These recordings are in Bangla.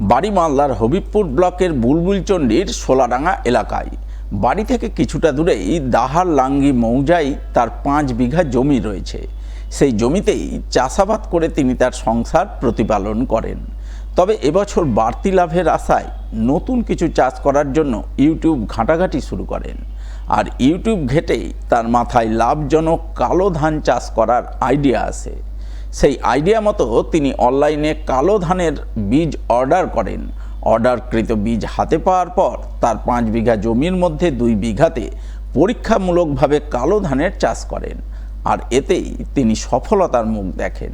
বাড়ি মালদার হবিবপুর ব্লকের বুলবুলচণ্ডীর সোলাডাঙ্গা এলাকায়। বাড়ি থেকে কিছুটা দূরেই দাহার লাঙ্গি মৌজাই তার পাঁচ বিঘা জমি রয়েছে। সেই জমিতেই চাষাবাদ করে তিনি তার সংসার প্রতিপালন করেন। তবে এবছর বাড়তি লাভের আশায় নতুন কিছু চাষ করার জন্য ইউটিউব ঘাঁটাঘাঁটি শুরু করেন। আর ইউটিউব ঘেটেই তার মাথায় লাভজনক কালো ধান চাষ করার আইডিয়া আসে। সেই আইডিয়া মতো তিনি অনলাইনে কালো ধানের বীজ অর্ডার করেন। অর্ডারকৃত বীজ হাতে পাওয়ার পর তার পাঁচ বিঘা জমির মধ্যে দুই বিঘাতে পরীক্ষামূলকভাবে কালো ধানের চাষ করেন আর এতেই তিনি সফলতার মুখ দেখেন।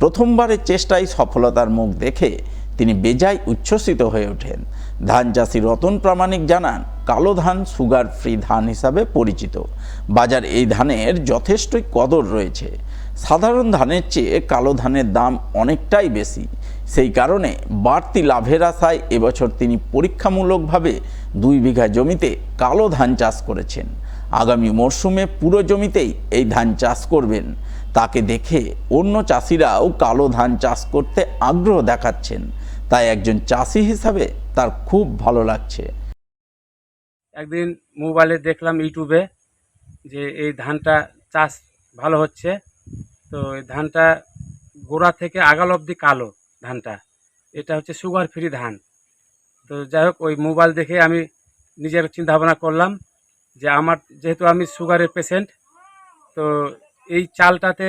প্রথমবারের চেষ্টায় সফলতার মুখ দেখে তিনি বেজায় উচ্ছ্বসিত হয়ে ওঠেন। ধান চাষি রতন প্রামাণিক জানান, কালো ধান সুগার ফ্রি ধান হিসাবে পরিচিত। বাজার এই ধানের যথেষ্টই কদর রয়েছে। সাধারণ ধানের চেয়ে কালো ধানের দাম অনেকটাই বেশি। সেই কারণে বাড়তি লাভের আশায় এবছর তিনি পরীক্ষামূলকভাবে দুই বিঘা জমিতে কালো ধান চাষ করেছেন। আগামী মরশুমে পুরো জমিতেই এই ধান চাষ করবেন। তাকে দেখে অন্য চাষিরাও কালো ধান চাষ করতে আগ্রহ দেখাচ্ছেন। তাই একজন চাষি হিসাবে তার খুব ভালো লাগছে। একদিন মোবাইলে দেখলাম ইউটিউবে যে এই ধানটা চাষ ভালো হচ্ছে। তো ধানটা গোড়া থেকে আগাল অবধি কালো ধানটা। এটা হচ্ছে সুগার ফ্রি ধান। তো যাই হোক, ওই মোবাইল দেখে আমি নিজের চিন্তা ভাবনা করলাম যে আমার, যেহেতু আমি সুগারের পেশেন্ট তো এই চালটাতে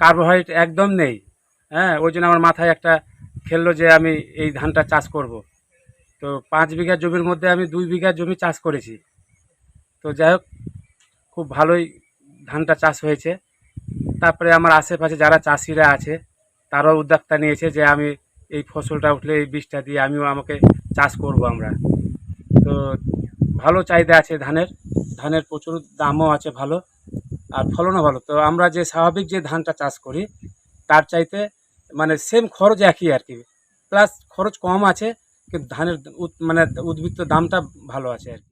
কার্বোহাইড্রেট একদম নেই। হ্যাঁ ওই জন্য আমার মাথায় একটা খেললো যে আমি এই ধানটা চাষ করব। তো পাঁচ বিঘা জমির মধ্যে আমি দুই বিঘা জমি চাষ করেছি। তো যাই হোক, খুব ভালোই ধানটা চাষ হয়েছে। তারপরে আমার আশেপাশে যারা চাষিরা আছে, তারাও উদ্যোক্তা নিয়েছে যে আমি এই ফসলটা উঠলে এই বীজটা দিয়ে আমিও আমাকে চাষ করব আমরা। তো ভালো চাহিদা আছে ধানের ধানের প্রচুর দামও আছে ভালো আর ফলনও ভালো। তো আমরা যে স্বাভাবিক যে ধানটা চাষ করি, তার চাইতে মানে সেম খরচ একই আর কি। প্লাস খরচ কম আছে, কিন্তু ধানের মানে উদ্বৃত্ত দামটা ভালো আছে আর কি।